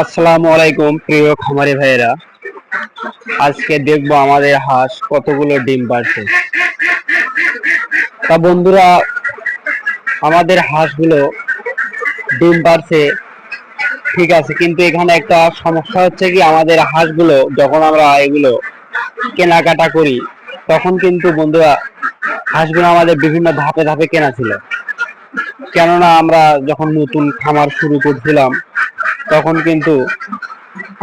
আসসালামু আলাইকুম, প্রিয় খামারি ভাইয়েরা। আজকে দেখব আমাদের হাঁস কতগুলো ডিম পারছে। তা বন্ধুরা, আমাদের হাঁসগুলো ডিম পারছে। ঠিক আছে, কিন্তু এখানে একটা সমস্যা হচ্ছে কি, আমাদের হাঁসগুলো যখন আমরা এগুলো কেনাকাটা করি, তখন কিন্তু বন্ধুরা, হাঁসগুলো আমাদের বিভিন্ন ধাপে ধাপে কেনা ছিল। কেননা আমরা যখন নতুন খামার শুরু করছিলাম তখন কিন্তু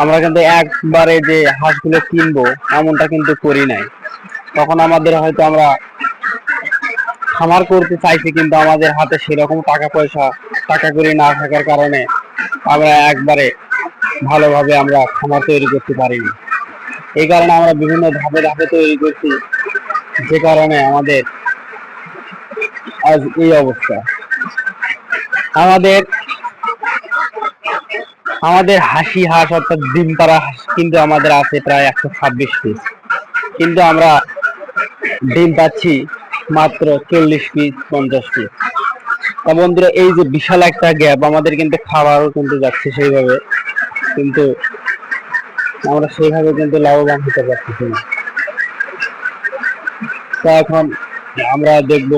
আমরা কিন্তু একবারে যে হাঁসগুলো কিনবো, এমনটা কিন্তু করি নাই। তখন আমাদের হয়তো আমরা খামার করতে চাইছি, কিন্তু আমাদের হাতে সেরকম টাকা পয়সা, টাকা করি না থাকার কারণে আমরা একবারে ভালোভাবে আমরা খামার তৈরি করতে পারিনি। এই কারণে আমরা বিভিন্ন ধাপে ধাপে তৈরি করছি, যে কারণে আমাদের আজ এই অবস্থা। আমাদের আমাদের হাসি, হাঁস অর্থাৎ ডিম পাড়া কিন্তু আমাদের আছে প্রায় একশো ছাব্বিশ পিস কিন্তু আমরা ডিম পাচ্ছি মাত্র চল্লিশ পিস পঞ্চাশ পিস তা বন্ধুরা, এই যে বিশাল একটা গ্যাপ আমাদের কিন্তু খাবারও কিন্তু যাচ্ছে সেইভাবে। কিন্তু আমরা সেইভাবে কিন্তু লাভবান হতে পারতেছি না। তা এখন আমরা দেখব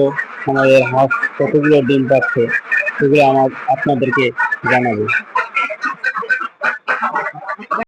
আমাদের হাঁস কতগুলো ডিম পাচ্ছে, সেগুলো আমার আপনাদেরকে জানাব।